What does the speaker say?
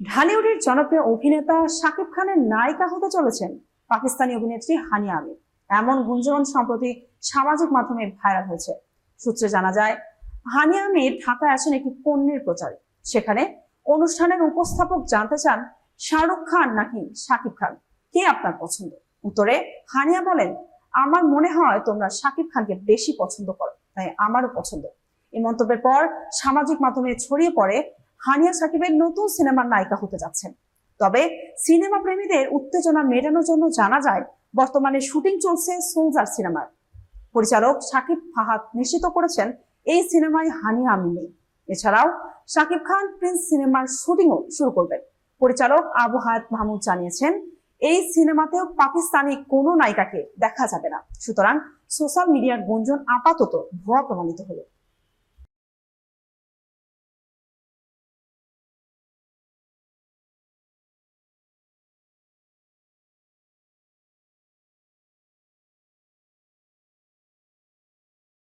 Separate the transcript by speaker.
Speaker 1: ঢালিউডের জনপ্রিয় অভিনেতা শাকিব খানের নায়িকা হতে চলেছেন পাকিস্তানি অভিনেত্রী হানিয়া আমির। এমন গুঞ্জন সম্প্রতি সামাজিক মাধ্যমে ভাইরাল হয়েছে। সূত্রে জানা যায় হানিয়া আমির ঢাকায় আসেন একটি পণ্যের প্রচারে। সেখানে অনুষ্ঠানের উপস্থাপক জানতে চান শাহরুখ খান নাকি শাকিব খান। কে আপনার পছন্দ? উত্তরে, হানিয়া বলেন, আমার মনে হয় তোমরা শাকিব খানকে বেশি পছন্দ করো, তাই আমারও পছন্দ। এই মন্তব্যের পর সামাজিক মাধ্যমে ছড়িয়ে পড়ে হানিয়া সাকিবের নতুন সিনেমার নায়িকা হতে যাচ্ছেন। তবে সিনেমা প্রেমীদের উত্তেজনা মেটানোর জন্য জানা যায়, বর্তমানে শুটিং চলছে সোলজার সিনেমার পরিচালক সাকিব ফাহাদ নিশ্চিত করেছেন, এই সিনেমায় হানিয়া আমি নেই। এছাড়াও সাকিব খান প্রিন্স সিনেমার শুটিংও শুরু করবেন। পরিচালক আবু হায়াত মাহমুদ জানিয়েছেন, এই সিনেমাতেও পাকিস্তানি কোনো নায়িকাকে দেখা যাবে না। সুতরাং সোশ্যাল মিডিয়ার গুঞ্জন আপাতত ভুয়া প্রমাণিত হলো।